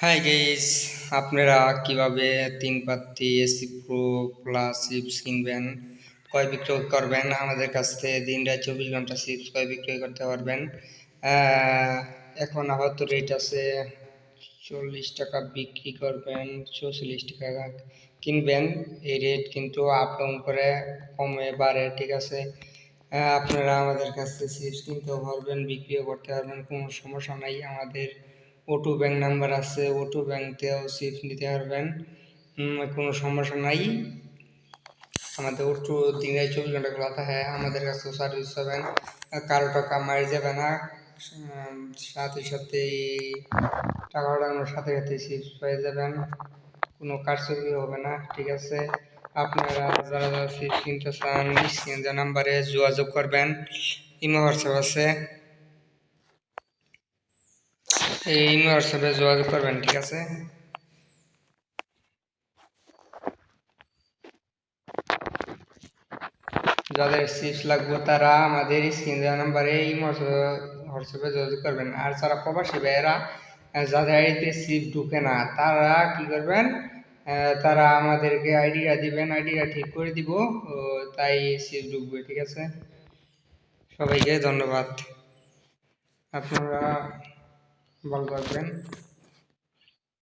High guys আপনারা কীভাবে Teen Patti AC pro plus chips কিনবেন? ক্রয় বিক্রয় করবেন? আমাদের কাছ থেকে দিন রাত চব্বিশ ঘণ্টা চিপস ক্রয় বিক্রয় করতে পারবেন। এখন আপাতত রেট আছে চল্লিশ টাকা বিক্রি করবেন, চৌচল্লিশ টাকা কিনবেন। এই রেট কিন্তু আপ ডাউন করে কমে বাড়ে, ঠিক আছে? আপনারা আমাদের কাছ থেকে চিপস কিনতেও পারবেন, বিক্রিও করতে পারবেন, কোনো সমস্যা নাই। আমাদের ওটু ব্যাংক নাম্বার আছে ওটু ব্যাংকতেও চিপস নিতে পারবেন। কোনো সমস্যা নাই। আমাদের ওটু দিনে চব্বিশ ঘণ্টা খোলা থাকে, আমাদের কাছে সার্ভিস পাবেন কারও টাকা মারি যাবে না। সাথে সাথে টাকা ওঠানোর সাথে সাথে চিপস পেয়ে যাবেন। কোনো কারচুপি হবে না, ঠিক আছে। আপনারা যারা যারা চিপস কিনতে চান যে নাম্বারে যোগাযোগ করবেন। ইমো হোয়াটসঅ্যাপ আছে। এই হোয়াটসঅ্যাপে যোগাযোগ করবেন, ঠিক আছে? যাদের চিপস লাগবে তারা আমাদের স্ক্রিন নাম্বারে ইমো হোয়াটসঅ্যাপে যোগাযোগ করবেন। আর যারা প্রবাসী ভাইয়েরা যাদের আইডিতে চিপস ঢুকে না, তারা কি করবেন? তারা আমাদেরকে আইডিয়া দিবেন আইডিয়া ঠিক করে দিব তাই চিপস ঢুকবে, ঠিক আছে? সবাইকে ধন্যবাদ। আপনারা ভালো থাকবেন